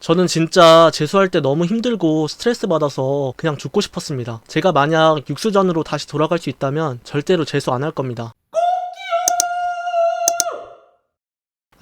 저는 진짜 재수할 때 너무 힘들고 스트레스 받아서 그냥 죽고 싶었습니다. 제가 만약 육수전으로 다시 돌아갈 수 있다면 절대로 재수 안 할 겁니다.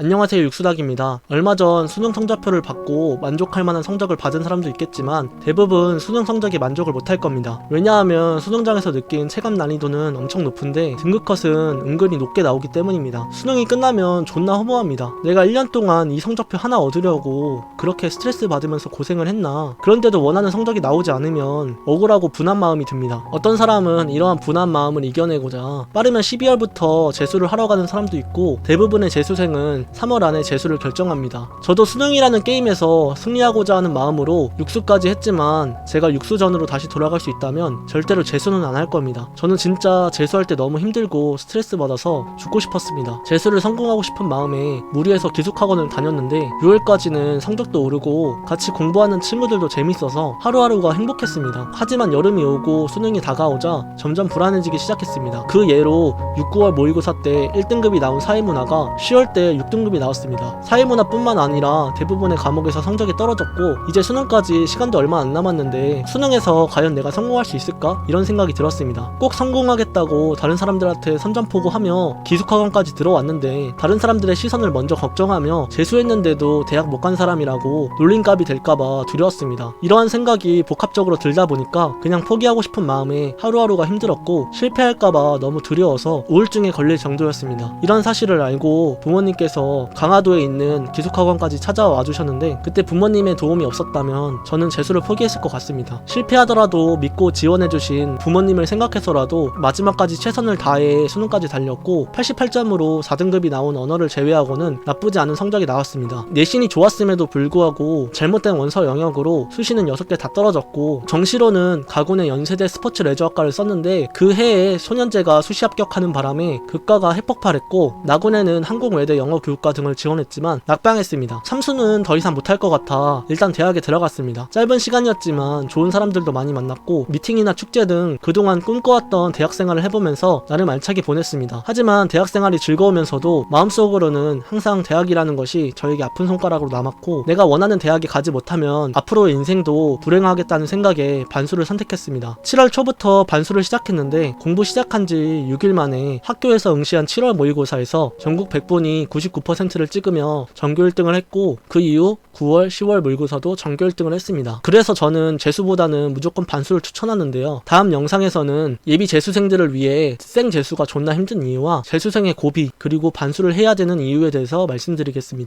안녕하세요 육수닭입니다. 얼마 전 수능 성적표를 받고 만족할 만한 성적을 받은 사람도 있겠지만 대부분 수능 성적에 만족을 못할 겁니다. 왜냐하면 수능장에서 느낀 체감 난이도는 엄청 높은데 등급컷은 은근히 높게 나오기 때문입니다. 수능이 끝나면 존나 허무합니다. 내가 1년 동안 이 성적표 하나 얻으려고 그렇게 스트레스 받으면서 고생을 했나 그런데도 원하는 성적이 나오지 않으면 억울하고 분한 마음이 듭니다. 어떤 사람은 이러한 분한 마음을 이겨내고자 빠르면 12월부터 재수를 하러 가는 사람도 있고 대부분의 재수생은 3월 안에 재수를 결정합니다. 저도 수능이라는 게임에서 승리하고자 하는 마음으로 육수까지 했지만 제가 육수전으로 다시 돌아갈 수 있다면 절대로 재수는 안 할 겁니다. 저는 진짜 재수할 때 너무 힘들고 스트레스 받아서 죽고 싶었습니다. 재수를 성공하고 싶은 마음에 무리해서 기숙학원을 다녔는데 6월까지는 성적도 오르고 같이 공부하는 친구들도 재밌어서 하루하루가 행복했습니다. 하지만 여름이 오고 수능이 다가오자 점점 불안해지기 시작했습니다. 그 예로 6, 9월 모의고사 때 1등급이 나온 사회문화가 10월 때 6등 급이 나왔습니다. 사회문화뿐만 아니라 대부분의 과목에서 성적이 떨어졌고 이제 수능까지 시간도 얼마 안 남았는데 수능에서 과연 내가 성공할 수 있을까? 이런 생각이 들었습니다. 꼭 성공하겠다고 다른 사람들한테 선전포고하며 기숙학원까지 들어왔는데 다른 사람들의 시선을 먼저 걱정하며 재수했는데도 대학 못 간 사람이라고 놀림값이 될까봐 두려웠습니다. 이러한 생각이 복합적으로 들다 보니까 그냥 포기하고 싶은 마음에 하루하루가 힘들었고 실패할까봐 너무 두려워서 우울증에 걸릴 정도였습니다. 이런 사실을 알고 부모님께서 강화도에 있는 기숙학원까지 찾아와 주셨는데 그때 부모님의 도움이 없었다면 저는 재수를 포기했을 것 같습니다. 실패하더라도 믿고 지원해주신 부모님을 생각해서라도 마지막까지 최선을 다해 수능까지 달렸고 88점으로 4등급이 나온 언어를 제외하고는 나쁘지 않은 성적이 나왔습니다. 내신이 좋았음에도 불구하고 잘못된 원서 영역으로 수시는 6개 다 떨어졌고 정시로는 가군의 연세대 스포츠 레저학과를 썼는데 그 해에 소년제가 수시 합격하는 바람에 극과가 핵폭발했고 나군에는 항공외대 영어 교육과 등을 지원했지만 낙방했습니다. 참수는 더 이상 못할 것 같아 일단 대학에 들어갔습니다. 짧은 시간이었지만 좋은 사람들도 많이 만났고 미팅이나 축제 등 그동안 꿈꿔왔던 대학 생활을 해보면서 나름 알차게 보냈습니다. 하지만 대학 생활이 즐거우면서도 마음속으로는 항상 대학이라는 것이 저에게 아픈 손가락으로 남았고 내가 원하는 대학에 가지 못하면 앞으로의 인생도 불행하겠다는 생각에 반수를 선택했습니다. 7월 초부터 반수를 시작했는데 공부 시작한 지 6일 만에 학교에서 응시한 7월 모의고사에서 전국 100분이 99%를 찍으며 전교 1등을 했고 그 이후 9월, 10월 모의고사도 전교 1등을 했습니다. 그래서 저는 재수보다는 무조건 반수를 추천하는데요. 다음 영상에서는 예비 재수생들을 위해 생 재수가 존나 힘든 이유와 재수생의 고비 그리고 반수를 해야 되는 이유에 대해서 말씀드리겠습니다.